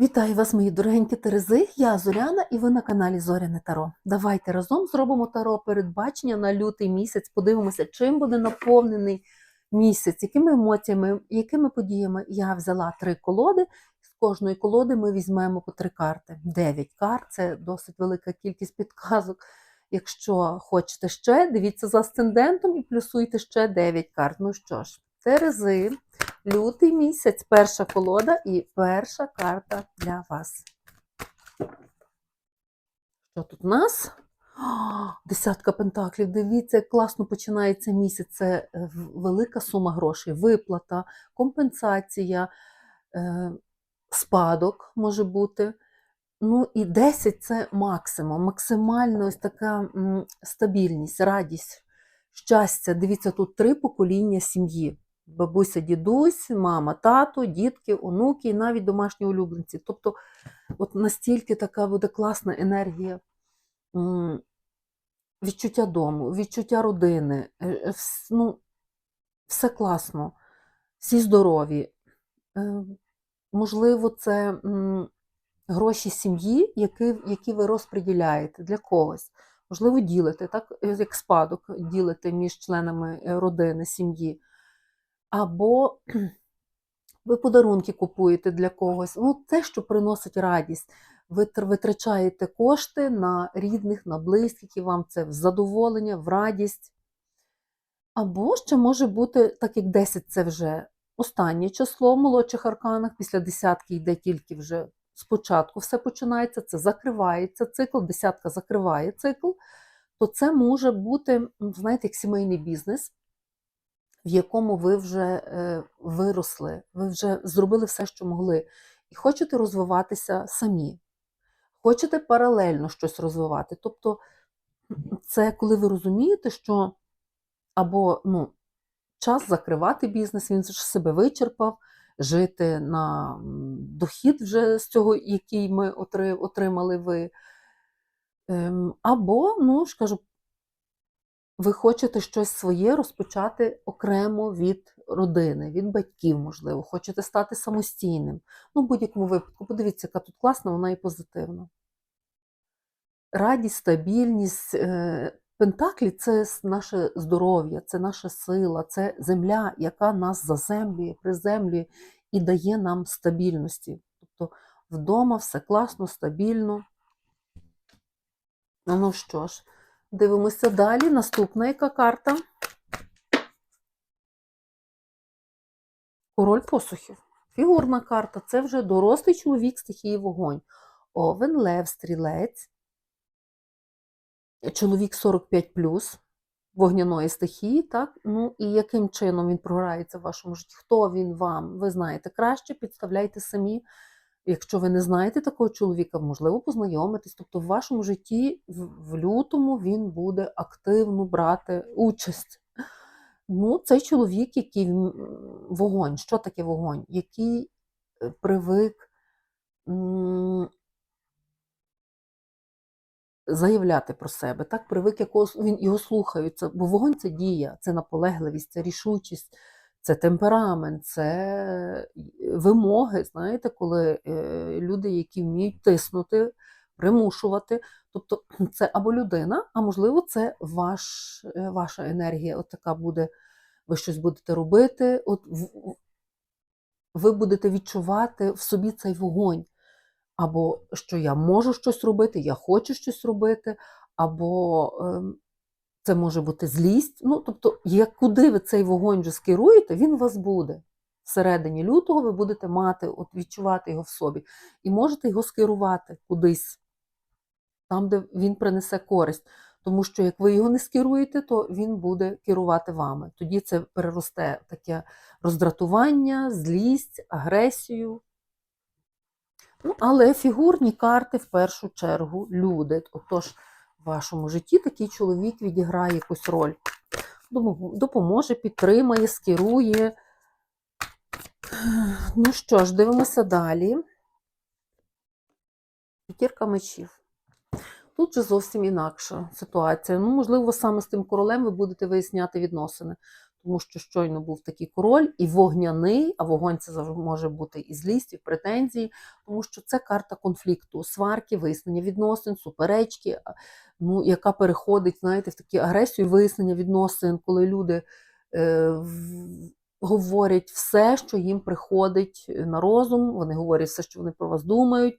Вітаю вас, мої дорогенькі Терези. Я Зоряна і ви на каналі Зоряне Таро. Давайте разом зробимо таро передбачення на лютий місяць. Подивимося, чим буде наповнений місяць, якими емоціями, якими подіями. Я взяла три колоди. З кожної колоди ми візьмемо по три карти. Дев'ять карт це досить велика кількість підказок. Якщо хочете ще, дивіться за асцендентом і плюсуйте ще 9 карт. Ну що ж, Терези. Лютий місяць, перша колода і перша карта для вас. Що тут у нас? Десятка пентаклів. Дивіться, як класно починається місяць. Це е, велика сума грошей, виплата, компенсація, е, спадок може бути. Ну і 10 це максимум, максимально ось така стабільність, радість, щастя. Дивіться, тут три покоління сім'ї бабуся, дідусь, мама, тато, дітки, онуки і навіть домашні улюбленці. Тобто, от настільки така буде класна енергія відчуття дому, відчуття родини. е, е, Ну, все класно, всі здорові. Е, Можливо, це гроші сім'ї, які, які ви розподіляєте для когось. Можливо, ділите, так, як спадок ділите між членами родини, сім'ї. Або ви подарунки купуєте для когось. Ну, те, що приносить радість. Ви витрачаєте кошти на рідних, на близьких, і вам це в задоволення, в радість. Або ще може бути, так як 10 це вже останнє число в молодших арканах, після десятки йде тільки вже спочатку все починається, це закривається цикл, десятка закриває цикл, то це може бути, знаєте, як сімейний бізнес, в якому ви вже е, виросли, ви вже зробили все, що могли, і хочете розвиватися самі, хочете паралельно щось розвивати. Тобто, це коли ви розумієте, що або ну, час закривати бізнес, він ж себе вичерпав, жити на дохід вже з цього, який ми отримали ви. Ем, Або, ну, ж кажу, ви хочете щось своє розпочати окремо від родини, від батьків, можливо, хочете стати самостійним. Ну, в будь-якому випадку, подивіться, яка тут класна, вона і позитивна. Радість, стабільність. е, Пентаклі це наше здоров'я, це наша сила, це земля, яка нас заземлює, приземлює і дає нам стабільності. Тобто вдома все класно, стабільно. Ну що ж, дивимося далі. Наступна яка карта? Король посухів. Фігурна карта це вже дорослий чоловік стихії вогонь. Овен, лев, стрілець. Чоловік 45 вогняної стихії, так? Ну і яким чином він програється в вашому житті? Хто він вам? Ви знаєте краще, підставляйте самі. Якщо ви не знаєте такого чоловіка, можливо, познайомитись. Тобто в вашому житті в, лютому він буде активно брати участь. Ну, цей чоловік, який вогонь. Що таке вогонь? Який е, привик заявляти про себе, так привик якогось, він його слухаються, бо вогонь це дія, це наполегливість, це рішучість, це темперамент, це вимоги. Знаєте, коли е, люди, які вміють тиснути, примушувати. Тобто це або людина, а можливо, це ваш, е, ваша енергія. От така буде, ви щось будете робити. От ви будете відчувати в собі цей вогонь. Або що я можу щось робити, я хочу щось робити, або ем, це може бути злість. Ну, тобто, як куди ви цей вогонь вже скеруєте, він у вас буде. Всередині лютого ви будете мати, от відчувати його в собі. І можете його скерувати кудись, там, де він принесе користь. Тому що як ви його не скеруєте, то він буде керувати вами. Тоді це переросте таке роздратування, злість, агресію. Ну, але фігурні карти в першу чергу люди. Отож, в вашому житті такий чоловік відіграє якусь роль. Допоможе, підтримає, скерує. Ну що ж, дивимося далі. П'ятірка мечів. Тут же зовсім інакша ситуація. Ну, можливо, саме з тим королем ви будете виясняти відносини. Тому що щойно був такий король і вогняний, а вогонь це може бути і злість, і претензії, тому що це карта конфлікту, сварки, вияснення відносин, суперечки, ну, яка переходить, знаєте, в такі агресію, вияснення відносин, коли люди е, говорять все, що їм приходить на розум, вони говорять все, що вони про вас думають.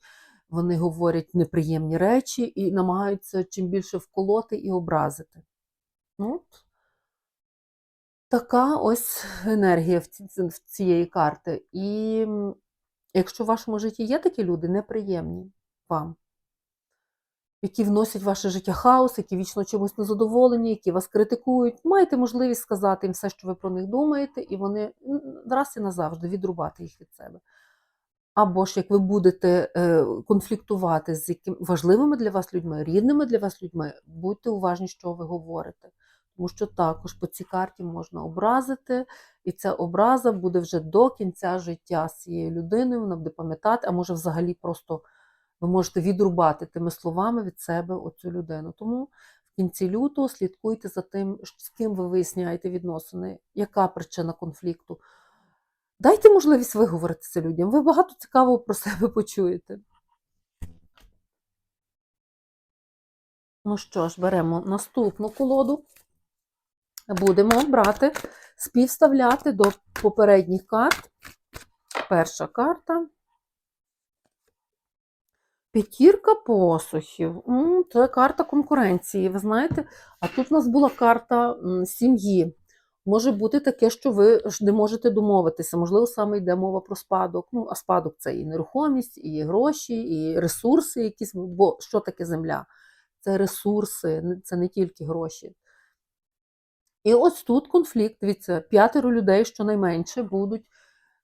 Вони говорять неприємні речі і намагаються чим більше вколоти і образити. Ну, така ось енергія в ці- в цієї карти. І якщо в вашому житті є такі люди, неприємні вам, які вносять в ваше життя хаос, які вічно чимось незадоволені, які вас критикують, маєте можливість сказати їм все, що ви про них думаєте, і вони раз і назавжди відрубати їх від себе. Або ж як ви будете е, конфліктувати з яким важливими для вас людьми, рідними для вас людьми, будьте уважні, що ви говорите. Тому що також по цій карті можна образити, і ця образа буде вже до кінця життя з цією людиною, вона буде пам'ятати, а може взагалі просто ви можете відрубати тими словами від себе оцю людину. Тому в кінці лютого слідкуйте за тим, з ким ви виясняєте відносини, яка причина конфлікту. Дайте можливість виговоритися людям. Ви багато цікавого про себе почуєте. Ну що ж, беремо наступну колоду. Будемо брати, співставляти до попередніх карт. Перша карта. П'ятірка посухів. Це карта конкуренції. Ви знаєте, а тут у нас була карта сім'ї. Може бути таке, що ви ж не можете домовитися. Можливо, саме йде мова про спадок. Ну, а спадок це і нерухомість, і гроші, і ресурси якісь. Бо що таке земля? Це ресурси, це не тільки гроші. І ось тут конфлікт. Дивіться, п'ятеро людей щонайменше будуть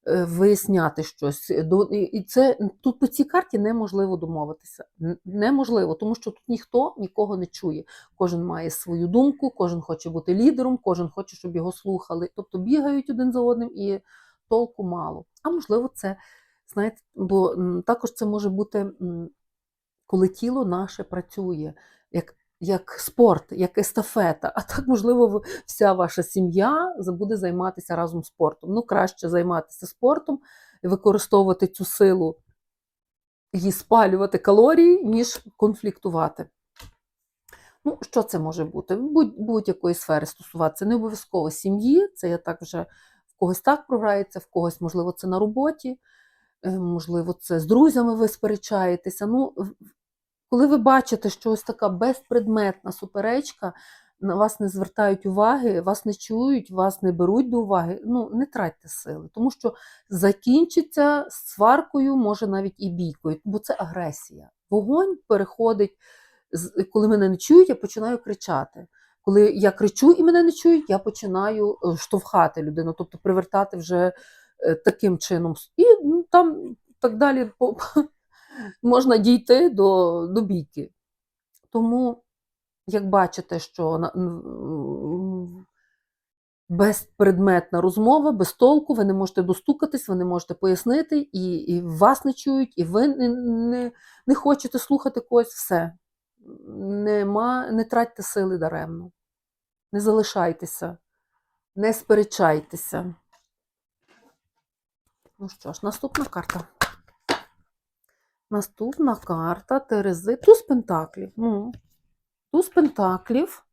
е, виясняти щось. І- це тут по цій карті неможливо домовитися. Неможливо, тому що тут ніхто нікого не чує. Кожен має свою думку, кожен хоче бути лідером, кожен хоче, щоб його слухали. Тобто бігають один за одним і толку мало. А можливо, це знаєте, бо також це може бути, коли тіло наше працює. Як як спорт, як естафета, а так, можливо, вся ваша сім'я буде займатися разом спортом. Ну, краще займатися спортом і використовувати цю силу і спалювати калорії, ніж конфліктувати. Ну, що це може бути? Будь, будь-якої сфери стосуватися. Не обов'язково сім'ї, це я так вже в когось так програється, в когось, можливо, це на роботі, е, можливо, це з друзями ви сперечаєтеся. Ну, коли ви бачите, що ось така безпредметна суперечка, на вас не звертають уваги, вас не чують, вас не беруть до уваги, ну не тратьте сили, тому що закінчиться сваркою, може навіть і бійкою, бо це агресія. Вогонь переходить, коли мене не чують, я починаю кричати. Коли я кричу і мене не чують, я починаю е, штовхати людину, тобто привертати вже е, таким чином. І ну, там так далі можна дійти до, до бійки. Тому, як бачите, що безпредметна розмова, без толку, ви не можете достукатись, ви не можете пояснити, і, і вас не чують, і ви не, не, не хочете слухати когось, все. Нема, не тратьте сили даремно. Не залишайтеся, не сперечайтеся. Ну що ж, наступна карта. Наступна карта Терези. Туз Пентаклів. Ну, туз Пентаклів.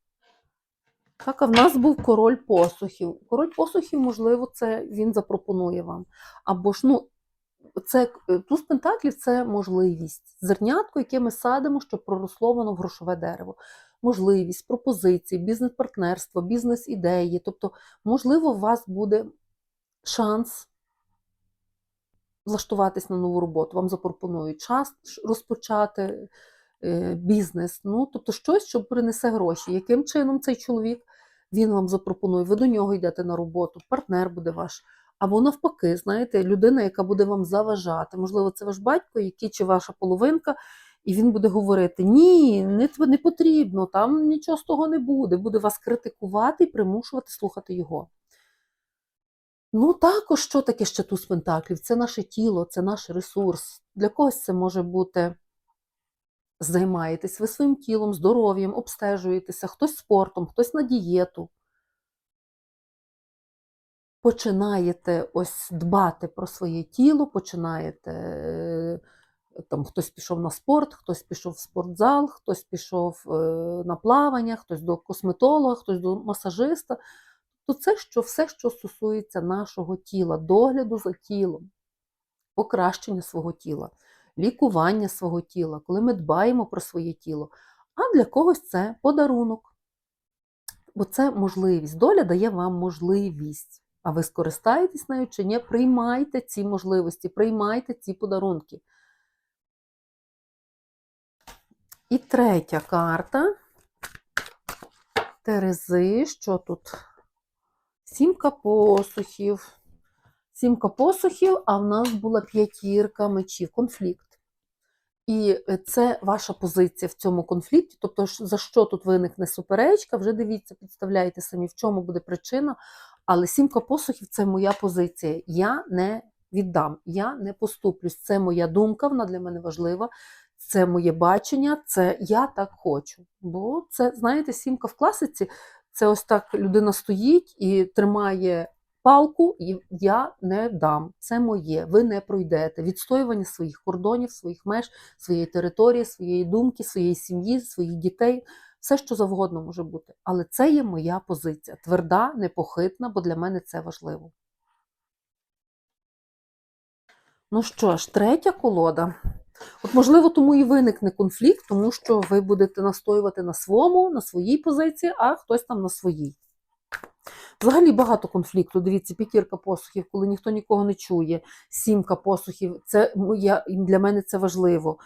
Так, а в нас був король посухів. Король посухів, можливо, це він запропонує вам. Або ж, ну, це е, туз Пентаклів це можливість. Зернятко, яке ми садимо, щоб проросло воно в грошове дерево. Можливість, пропозиції, бізнес-партнерство, бізнес-ідеї. Тобто, можливо, у вас буде шанс влаштуватись на нову роботу. Вам запропонують час розпочати е, бізнес. Ну, тобто щось, що принесе гроші. Яким чином цей чоловік він вам запропонує? Ви до нього йдете на роботу, партнер буде ваш. Або навпаки, знаєте, людина, яка буде вам заважати. Можливо, це ваш батько, який чи ваша половинка, і він буде говорити: ні, не, не потрібно, там нічого з того не буде. Буде вас критикувати і примушувати слухати його. Ну, також, що таке ще туз пентаклів? Це наше тіло, це наш ресурс. Для когось це може бути займаєтесь ви своїм тілом, здоров'ям, обстежуєтеся, хтось спортом, хтось на дієту. починаєте ось дбати про своє тіло, починаєте. е, Там хтось пішов на спорт, хтось пішов в спортзал, хтось пішов е, на плавання, хтось до косметолога, хтось до масажиста. То це що все, що стосується нашого тіла, догляду за тілом, покращення свого тіла, лікування свого тіла, коли ми дбаємо про своє тіло. А для когось це подарунок. Бо це можливість. Доля дає вам можливість. А ви скористаєтесь нею чи ні? Приймайте ці можливості, приймайте ці подарунки. І третя карта. Терези, що тут? Сімка посухів. Сімка посухів, а в нас була п'ятірка мечів, конфлікт. І е, це ваша позиція в цьому конфлікті. Тобто, за що тут виникне суперечка, вже дивіться, підставляєте самі, в чому буде причина. Але сімка посухів це моя позиція. Я не віддам, я не поступлюсь. Це моя думка, вона для мене важлива. Це моє бачення, це я так хочу. Бо це, знаєте, сімка в класиці це ось так людина стоїть і тримає палку, і я не дам. Це моє. Ви не пройдете. Відстоювання своїх кордонів, своїх меж, своєї території, своєї думки, своєї сім'ї, своїх дітей. Все, що завгодно може бути. Але це є моя позиція. Тверда, непохитна, бо для мене це важливо. Ну що ж, третя колода. От, можливо, тому і виникне конфлікт, тому що ви будете настоювати на своєму, на своїй позиції, а хтось там на своїй. Взагалі багато конфлікту. Дивіться, п'ятірка посухів, коли ніхто нікого не чує, сімка посухів, це моя, для мене це важливо.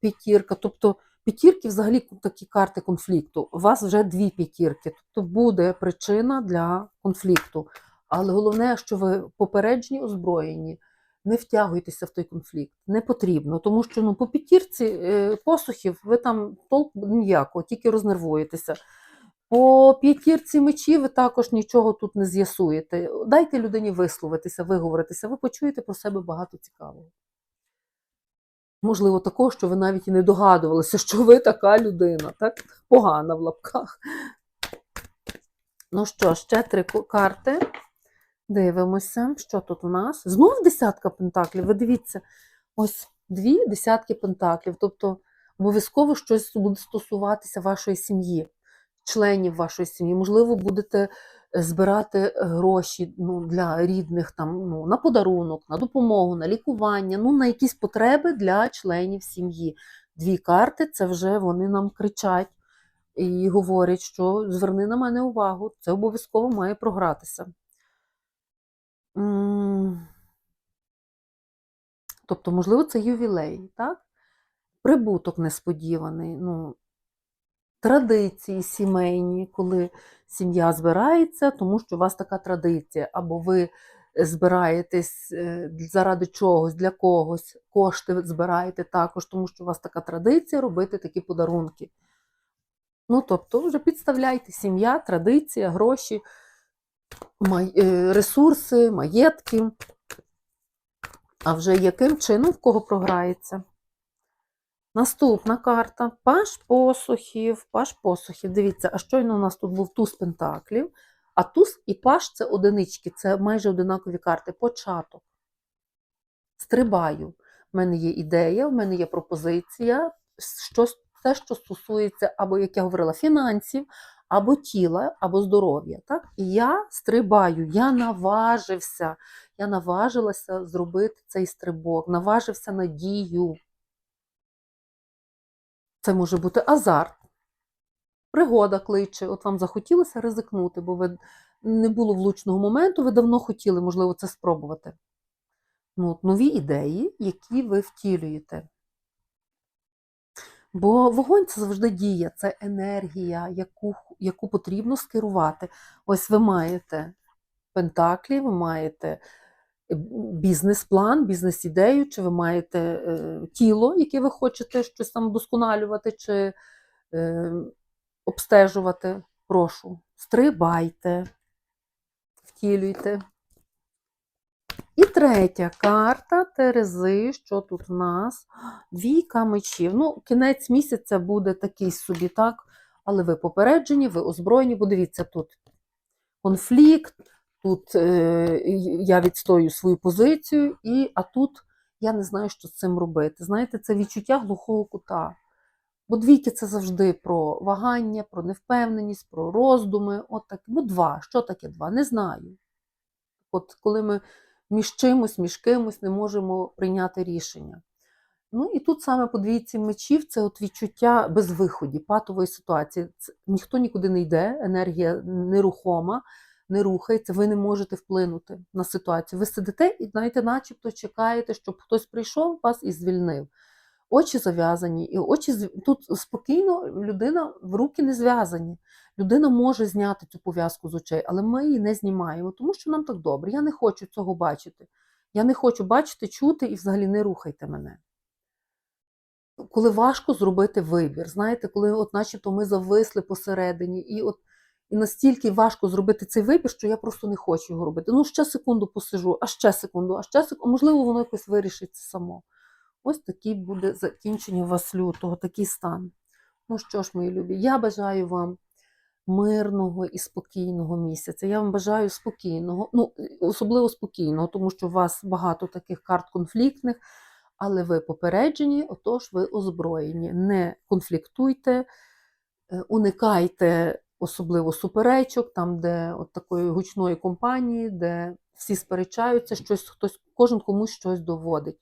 П'ятірка, тобто п'ятірки взагалі такі карти конфлікту. У вас вже дві п'ятірки, тобто буде причина для конфлікту. Але головне, що ви попереджені, озброєні. Не втягуйтеся в той конфлікт, не потрібно, тому що ну, по п'ятірці е, посухів ви там толку ніякого, тільки рознервуєтеся. По п'ятірці мечів ви також нічого тут не з'ясуєте. Дайте людині висловитися, виговоритися, ви почуєте про себе багато цікавого. Можливо, такого, що ви навіть і не догадувалися, що ви така людина, так? Погана в лапках. Ну що, ще три карти. Дивимося, що тут у нас. Знов десятка пентаклів. Ви дивіться, ось дві десятки пентаклів. Тобто обов'язково щось буде стосуватися вашої сім'ї, членів вашої сім'ї. Можливо, будете е, збирати гроші ну, для рідних там, ну, на подарунок, на допомогу, на лікування, ну, на якісь потреби для членів сім'ї. Дві карти це вже вони нам кричать і говорять, що зверни на мене увагу, це обов'язково має програтися. Тобто, можливо, це ювілей, так? Прибуток несподіваний, ну, традиції сімейні, коли сім'я збирається, тому що у вас така традиція, або ви збираєтесь е, заради чогось, для когось, кошти збираєте також, тому що у вас така традиція робити такі подарунки. Ну, тобто, вже підставляйте сім'я, традиція, гроші, ресурси, маєтки. А вже яким чином в кого програється? Наступна карта Паш посухів. Паш посухів. Дивіться, а щойно у нас тут був туз пентаклів, а туз і паш це одинички, це майже одинакові карти. Початок. Стрибаю. У мене є ідея, в мене є пропозиція, щось, те, що стосується, або, як я говорила, фінансів, або тіла, або здоров'я. Так? І я стрибаю, я наважився, я наважилася зробити цей стрибок, наважився на дію. Це може бути азарт, пригода кличе. От вам захотілося ризикнути, бо ви не було влучного моменту, ви давно хотіли, можливо, це спробувати. Ну, нові ідеї, які ви втілюєте. Бо вогонь це завжди дія, це енергія, яку, яку потрібно скерувати. Ось ви маєте пентаклі, ви маєте е, бізнес-план, бізнес-ідею, чи ви маєте е, тіло, яке ви хочете щось там вдосконалювати, чи е, обстежувати. Прошу, стрибайте, втілюйте. Третя карта Терези. Що тут в нас? Двійка мечів. Ну, кінець місяця буде такий собі, так? Але ви попереджені, ви озброєні, бо дивіться, тут конфлікт, тут е, я відстою свою позицію, і, а тут я не знаю, що з цим робити. Знаєте, це відчуття глухого кута. Бо двійки це завжди про вагання, про невпевненість, про роздуми. От так. Ну, два. Що таке два? Не знаю. От коли ми між чимось, між кимось не можемо прийняти рішення. Ну і тут саме по двійці мечів це от відчуття безвиході, патової ситуації. Це, ніхто нікуди не йде, енергія нерухома, не рухається, ви не можете вплинути на ситуацію. Ви сидите і, знаєте, начебто чекаєте, щоб хтось прийшов вас і звільнив. Очі зав'язані, і очі тут спокійно людина в руки не зв'язані. Людина може зняти цю пов'язку з очей, але ми її не знімаємо, тому що нам так добре. Я не хочу цього бачити. Я не хочу бачити, чути і взагалі не рухайте мене. Коли важко зробити вибір, знаєте, коли от начебто ми зависли посередині, і от і настільки важко зробити цей вибір, що я просто не хочу його робити. Ну, ще секунду посижу, а ще секунду, а ще секунду, можливо, воно якось вирішиться само. Ось такий буде закінчення у вас лютого, такий стан. Ну що ж, мої любі, я бажаю вам мирного і спокійного місяця. Я вам бажаю спокійного, ну, особливо спокійного, тому що у вас багато таких карт конфліктних, але ви попереджені, отож ви озброєні. Не конфліктуйте, е, уникайте особливо суперечок, там, де от такої гучної компанії, де всі сперечаються, щось хтось, кожен комусь щось доводить.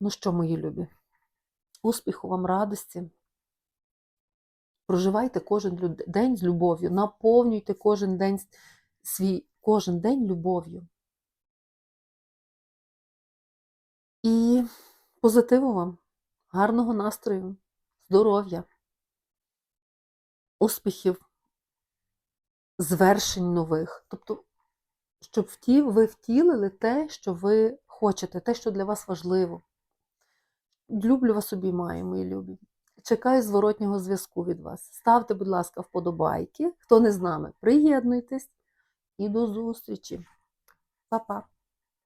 Ну що, мої любі, успіху вам, радості. Проживайте кожен день з любов'ю, наповнюйте кожен день свій кожен день любов'ю. І позитиву вам, гарного настрою, здоров'я, успіхів, звершень нових. Тобто, щоб ви втілили те, що ви хочете, те, що для вас важливо. Люблю вас обіймаю, мої любі. Чекаю зворотнього зв'язку від вас. Ставте, будь ласка, вподобайки. Хто не з нами, приєднуйтесь і до зустрічі. Па-па.